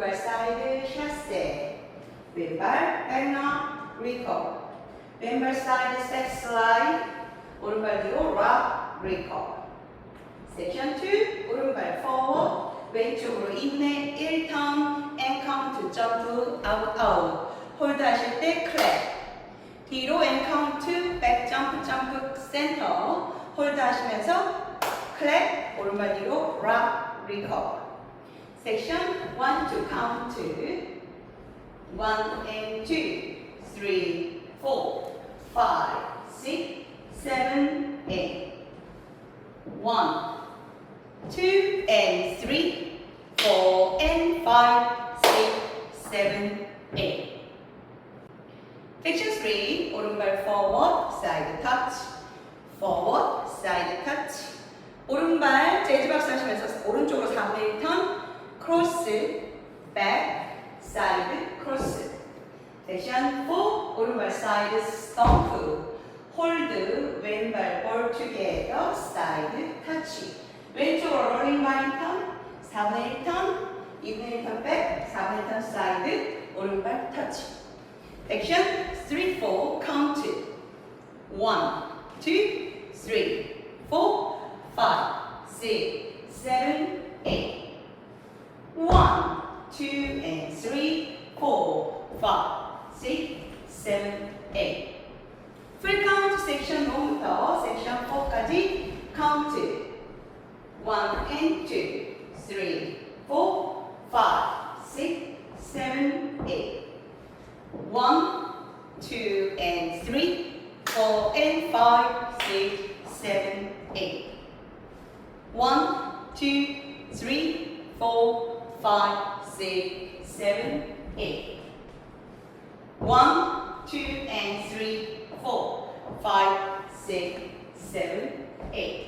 오른발 사이드 샷세 왼발 백너 리커 왼발 사이드 스텝 슬라이드 오른발 뒤로 락 리커. 섹션 2 오른발 포워드 왼쪽으로 인내 1턴 앤 카운트 점프 아웃 아웃 홀드 하실 때 클랩 뒤로 앤 카운트 백 점프 점프 센터 홀드 하시면서 클랩 오른발 뒤로 락 리커 섹션 1 to count 2 1 and 2 3 4 5 6 7 8 1 2 and 3 4 and 5 6 7 8 Section 3 오른발 forward side touch forward side touch 오른발 재즈박스 하시면서 오른쪽으로 4분의 1턴 크로스, back, side, cross. 세션 4, 오른발 side, stomp. hold, 왼발 all together, side, touch. 왼쪽으로 rolling by turn, 4분의 1 turn, 2분의 1 turn back, 4분의 1 turn side, 오른발 touch. 세션 3, 4, count. 1, 2, 3, 4, 5, 6, 7, 1, 2, and 3, 4, 5, 6, 7, 8 풀 카운트 섹션 1부터 섹션 4까지 카운트 1 and 2, 3, 4, 5, 6, 7, 8 1, 2, and 3, 4, and 5, 6, 7, 8 1, 2, 3, 4, 5, 6, 7, 8 1, 2, and 3, 4, 5, 6, 7, 8